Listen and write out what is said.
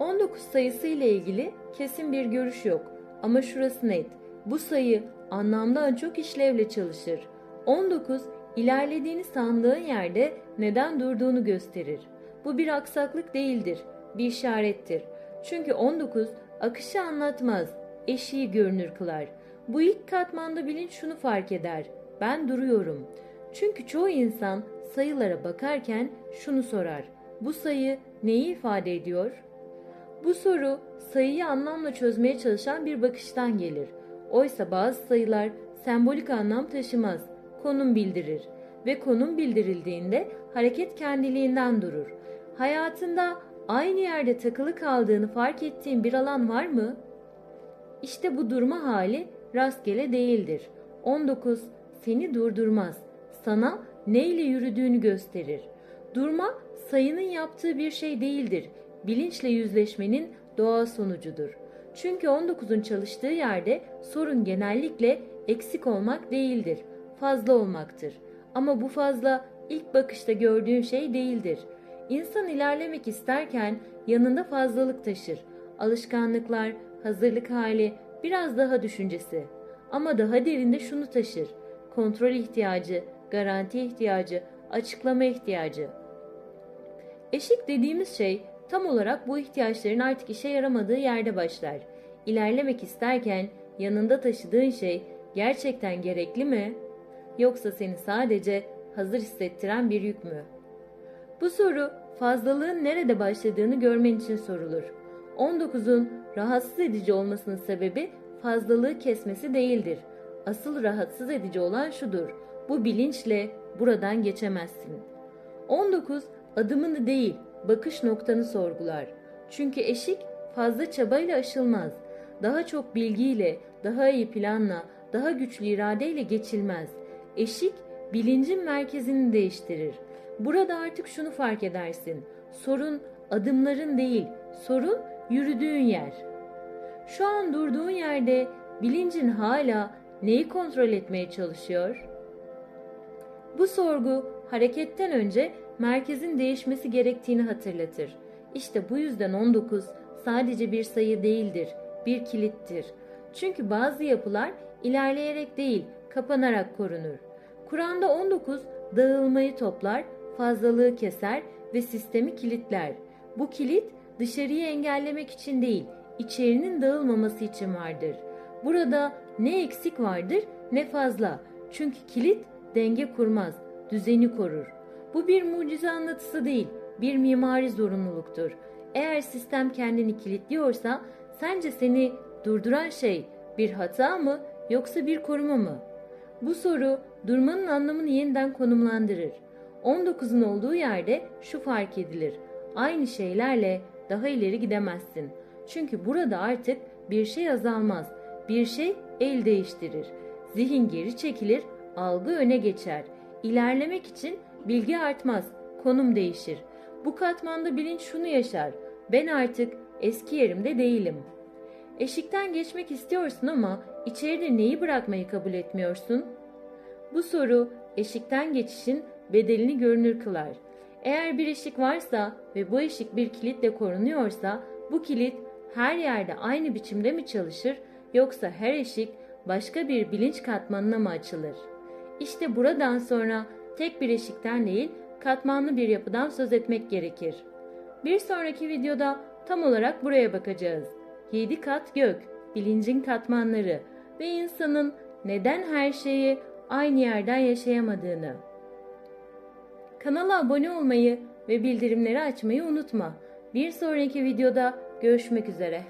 19 sayısı ile ilgili kesin bir görüş yok ama şurası net. Bu sayı anlamdan çok işlevle çalışır. 19 ilerlediğini sandığın yerde neden durduğunu gösterir. Bu bir aksaklık değildir, bir işarettir. Çünkü 19 akışı anlatmaz, eşiği görünür kılar. Bu ilk katmanda bilinç şunu fark eder. Ben duruyorum. Çünkü çoğu insan sayılara bakarken şunu sorar. Bu sayı neyi ifade ediyor? Bu soru sayıyı anlamla çözmeye çalışan bir bakıştan gelir. Oysa bazı sayılar sembolik anlam taşımaz, konum bildirir ve konum bildirildiğinde hareket kendiliğinden durur. Hayatında aynı yerde takılı kaldığını fark ettiğin bir alan var mı? İşte bu durma hali rastgele değildir. 19 seni durdurmaz. Sana neyle yürüdüğünü gösterir. Durma sayının yaptığı bir şey değildir. Bilinçle yüzleşmenin doğal sonucudur. Çünkü 19'un çalıştığı yerde sorun genellikle eksik olmak değildir, fazla olmaktır. Ama bu fazla ilk bakışta gördüğün şey değildir. İnsan ilerlemek isterken yanında fazlalık taşır. Alışkanlıklar, hazırlık hali, biraz daha düşüncesi. Ama daha derinde şunu taşır. Kontrol ihtiyacı, garanti ihtiyacı, açıklama ihtiyacı. Eşik dediğimiz şey tam olarak bu ihtiyaçların artık işe yaramadığı yerde başlar. İlerlemek isterken yanında taşıdığın şey gerçekten gerekli mi? Yoksa seni sadece hazır hissettiren bir yük mü? Bu soru fazlalığın nerede başladığını görmen için sorulur. 19'un rahatsız edici olmasının sebebi fazlalığı kesmesi değildir. Asıl rahatsız edici olan şudur. Bu bilinçle buradan geçemezsin. 19 adımını değil, bakış noktanı sorgular. Çünkü eşik fazla çabayla aşılmaz. Daha çok bilgiyle, daha iyi planla, daha güçlü iradeyle geçilmez. Eşik bilincin merkezini değiştirir. Burada artık şunu fark edersin. Sorun adımların değil, sorun yürüdüğün yer. Şu an durduğun yerde bilincin hala neyi kontrol etmeye çalışıyor? Bu sorgu hareketten önce merkezin değişmesi gerektiğini hatırlatır. İşte bu yüzden 19 sadece bir sayı değildir, bir kilittir. Çünkü bazı yapılar ilerleyerek değil, kapanarak korunur. Kur'an'da 19 dağılmayı toplar, fazlalığı keser ve sistemi kilitler. Bu kilit dışarıyı engellemek için değil, içerinin dağılmaması için vardır. Burada ne eksik vardır ne fazla. Çünkü kilit denge kurmaz, düzeni korur. Bu bir mucize anlatısı değil, bir mimari zorunluluktur. Eğer sistem kendini kilitliyorsa sence seni durduran şey bir hata mı yoksa bir koruma mı? Bu soru durmanın anlamını yeniden konumlandırır. 19'un olduğu yerde şu fark edilir. Aynı şeylerle daha ileri gidemezsin. Çünkü burada artık bir şey azalmaz. Bir şey el değiştirir. Zihin geri çekilir, algı öne geçer. İlerlemek için bilgi artmaz, konum değişir. Bu katmanda bilinç şunu yaşar. Ben artık eski yerimde değilim. Eşikten geçmek istiyorsun ama içeride neyi bırakmayı kabul etmiyorsun? Bu soru eşikten geçişin bedelini görünür kılar. Eğer bir eşik varsa ve bu eşik bir kilitle korunuyorsa bu kilit her yerde aynı biçimde mi çalışır yoksa her eşik başka bir bilinç katmanına mı açılır? İşte buradan sonra tek bir eşikten değil katmanlı bir yapıdan söz etmek gerekir. Bir sonraki videoda tam olarak buraya bakacağız. 7 kat gök, bilincin katmanları ve insanın neden her şeyi aynı yerden yaşayamadığını. Kanala abone olmayı ve bildirimleri açmayı unutma. Bir sonraki videoda görüşmek üzere.